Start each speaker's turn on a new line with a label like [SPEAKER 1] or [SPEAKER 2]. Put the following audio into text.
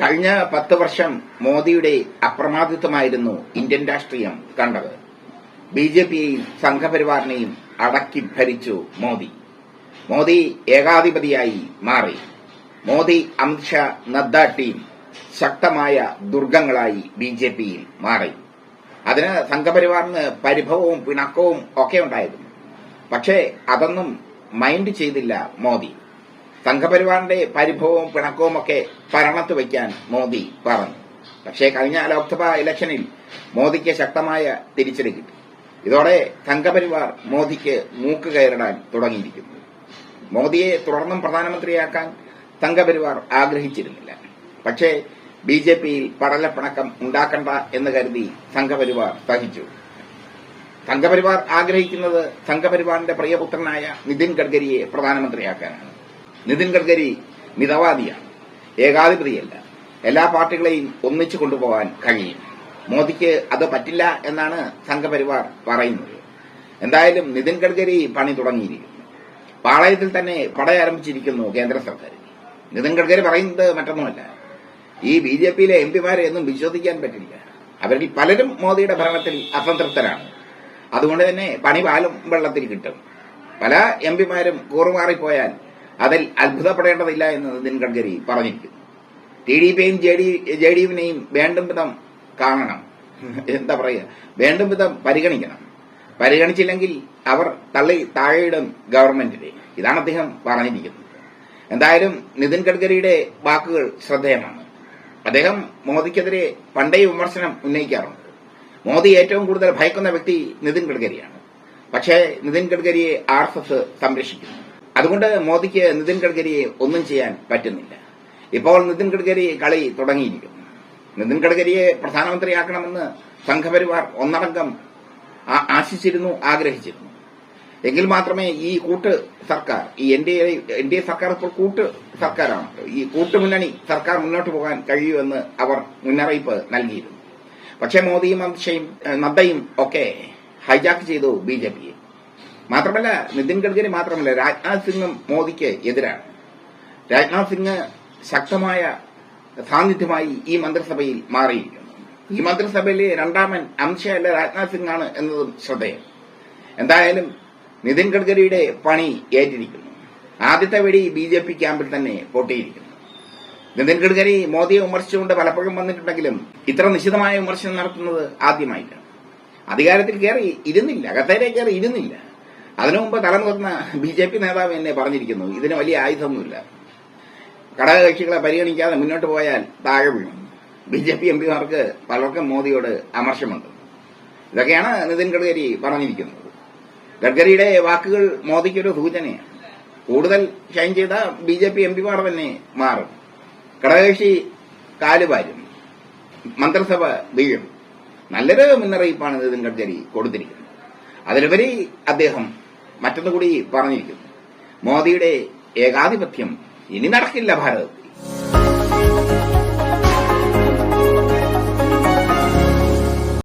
[SPEAKER 1] കഴിഞ്ഞ പത്ത് വർഷം മോദിയുടെ അപ്രമാദിത്വമായിരുന്നു ഇന്ത്യൻ രാഷ്ട്രീയം കണ്ടത്. ബി ജെ പിയെയും സംഘപരിവാറിനെയും അടക്കി ഭരിച്ചു മോദി. മോദി ഏകാധിപതിയായി മാറി. മോദി അമിത്ഷാ നദ്ദ ടീം ശക്തമായ ദുർഗങ്ങളായി ബി ജെ പിയിൽ മാറി. അതിന് സംഘപരിവാറിന് പരിഭവവും പിണക്കവും ഒക്കെ ഉണ്ടായിരുന്നു. പക്ഷേ അതൊന്നും മൈൻഡ് ചെയ്തില്ല മോദി. സംഘപരിവാറിന്റെ പരിഭവവും പിണക്കവും ഒക്കെ ഭരണത്ത് വയ്ക്കാൻ മോദി പറഞ്ഞു. പക്ഷേ കഴിഞ്ഞ ലോക്സഭാ ഇലക്ഷനിൽ മോദിക്ക് ശക്തമായ തിരിച്ചടി കിട്ടി. ഇതോടെ സംഘപരിവാർ മോദിക്ക് മൂക്ക് കയറിടാൻ തുടങ്ങിയിരിക്കുന്നു. മോദിയെ തുടർന്നും പ്രധാനമന്ത്രിയാക്കാൻ സംഘപരിവാർ ആഗ്രഹിച്ചിരുന്നില്ല. പക്ഷേ ബി ജെ പിയിൽ പടലപ്പിണക്കം ഉണ്ടാക്കണ്ട എന്ന് കരുതി സംഘപരിവാർ സഹിച്ചു. സംഘപരിവാർ ആഗ്രഹിക്കുന്നത് സംഘപരിവാറിന്റെ പ്രിയപുത്രനായ നിതിൻ ഗഡ്കരിയെ പ്രധാനമന്ത്രിയാക്കാനാണ്. നിതിൻ ഗഡ്കരി മിതവാദിയാണ് ഏകാധിപതിയല്ല. എല്ലാ പാർട്ടികളെയും ഒന്നിച്ചു കൊണ്ടുപോകാൻ കഴിയും. മോദിക്ക് അത് പറ്റില്ല എന്നാണ് സംഘപരിവാർ പറയുന്നത്. എന്തായാലും നിതിൻ ഗഡ്കരി പണി തുടങ്ങിയിരിക്കുന്നു. പാളയത്തിൽ തന്നെ പടയാരംഭിച്ചിരിക്കുന്നു കേന്ദ്ര സർക്കാർ. നിതിൻ ഗഡ്കരി പറയുന്നത് മറ്റൊന്നുമല്ല. ഈ ബി ജെ പിയിലെ എം പിമാരെ ഒന്നും വിശ്വസിക്കാൻ പറ്റില്ല. അവരിൽ പലരും മോദിയുടെ ഭരണത്തിൽ അസംതൃപ്തരാണ്. അതുകൊണ്ട് തന്നെ പണി പാലും വെള്ളത്തിൽ കിട്ടും. പല എം പിമാരും കൂറുമാറിപ്പോയാൽ അതിൽ അത്ഭുതപ്പെടേണ്ടതില്ല എന്ന് നിതിൻ ഗഡ്കരി പറഞ്ഞിരിക്കുന്നു. ടി ഡി പിയും ജെ ഡി ജെ ഡി യുവിനെയും വേണ്ടും വിധം കാണണം. എന്താ പറയുക? വേണ്ടും വിധം പരിഗണിക്കണം. പരിഗണിച്ചില്ലെങ്കിൽ അവർ തള്ളി താഴെയിടും ഗവൺമെന്റിനെ. ഇതാണ് അദ്ദേഹം പറഞ്ഞിരിക്കുന്നത്. എന്തായാലും നിതിൻ ഗഡ്കരിയുടെ വാക്കുകൾ ശ്രദ്ധേയമാണ്. അദ്ദേഹം മോദിക്കെതിരെ പണ്ടേ വിമർശനം ഉന്നയിക്കാറുണ്ട്. മോദി ഏറ്റവും കൂടുതൽ ഭയക്കുന്ന വ്യക്തി നിതിൻ ഗഡ്കരിയാണ്. പക്ഷേ നിതിൻ ഗഡ്കരിയെ ആർ എസ് എസ് സംരക്ഷിക്കുന്നു. അതുകൊണ്ട് മോദിക്ക് നിതിൻ ഗഡ്കരിയെ ഒന്നും ചെയ്യാൻ പറ്റുന്നില്ല. ഇപ്പോൾ നിതിൻ ഗഡ്കരി കളി തുടങ്ങിയിരിക്കുന്നു നിതിൻ ഗഡ്കരിയെ പ്രധാനമന്ത്രിയാക്കണമെന്ന് സംഘപരിവാർ ഒന്നടങ്കം ആശിച്ചിരുന്നു ആഗ്രഹിച്ചിരുന്നു. എങ്കിൽ മാത്രമേ ഈ കൂട്ട് സർക്കാർ ഈ N D A N D A സർക്കാർ ഇപ്പോൾ കൂട്ട് സർക്കാരാണ്. ഈ കൂട്ടുമുന്നണി സർക്കാർ മുന്നോട്ട് പോകാൻ കഴിയൂ എന്ന് അവർ മുന്നറിയിപ്പ് നൽകിയിരുന്നു. പക്ഷേ മോദിയും അമിത്ഷയും നദ്ദയും ഒക്കെ ഹൈജാക്ക് ചെയ്തു ബി ജെ പിയെ. മാത്രമല്ല നിതിൻ ഗഡ്കരി മാത്രമല്ല രാജ്നാഥ് സിംഗും മോദിക്ക് എതിരാണ്. രാജ്നാഥ് സിംഗ് ശക്തമായ സാന്നിധ്യമായി ഈ മന്ത്രിസഭയിൽ മാറിയിരിക്കുന്നു. ഈ മന്ത്രിസഭയിലെ രണ്ടാമൻ അംശയല്ല രാജ്നാഥ് സിംഗ് ആണ് എന്നതും ശ്രദ്ധേയം. എന്തായാലും നിതിൻ ഗഡ്കരിയുടെ പണി ഏറ്റിരിക്കുന്നു. ആദ്യത്തെ വെടി ബി ജെ പി ക്യാമ്പിൽ തന്നെ പൊട്ടിയിരിക്കുന്നു. നിതിൻ ഗഡ്കരി മോദിയെ വിമർശിച്ചുകൊണ്ട് പലപ്പോഴും വന്നിട്ടുണ്ടെങ്കിലും ഇത്ര നിശിതമായ വിമർശനം നടത്തുന്നത് ആദ്യമായിട്ടാണ്. അധികാരത്തിൽ കയറി ഇരുന്നില്ല കസേരയിൽ കയറി ഇരുന്നില്ല. അതിനു മുമ്പ് തലമുതിർന്ന ബി ജെ പി നേതാവ് എന്നെ പറഞ്ഞിരിക്കുന്നു. ഇതിന് വലിയ ആയുധമൊന്നുമില്ല. ഘടകകക്ഷികളെ പരിഗണിക്കാതെ മുന്നോട്ട് പോയാൽ താഴെ വീഴും. ബി ജെ പി എം പിമാർക്ക് പലർക്കും മോദിയോട് അമർഷമുണ്ട്. ഇതൊക്കെയാണ് നിതിൻ ഗഡ്കരി പറഞ്ഞിരിക്കുന്നത്. ഗഡ്കരിയുടെ വാക്കുകൾ മോദിക്കൊരു സൂചനയാണ്. കൂടുതൽ ഷൈൻ ചെയ്ത ബി ജെ പി എം പിമാർ തന്നെ മാറും. ഘടകകക്ഷി കാലുപാരും മന്ത്രിസഭ വീഴും. നല്ലൊരു മുന്നറിയിപ്പാണ് നിതിൻ ഗഡ്കരി കൊടുത്തിരിക്കുന്നത്. അതിലുപരി അദ്ദേഹം മറ്റൊന്ന് കൂടി പറഞ്ഞിരിക്കുന്നു. മോദിയുടെ ഏകാധിപത്യം ഇനി നടക്കില്ല ഭാരതത്തിൽ.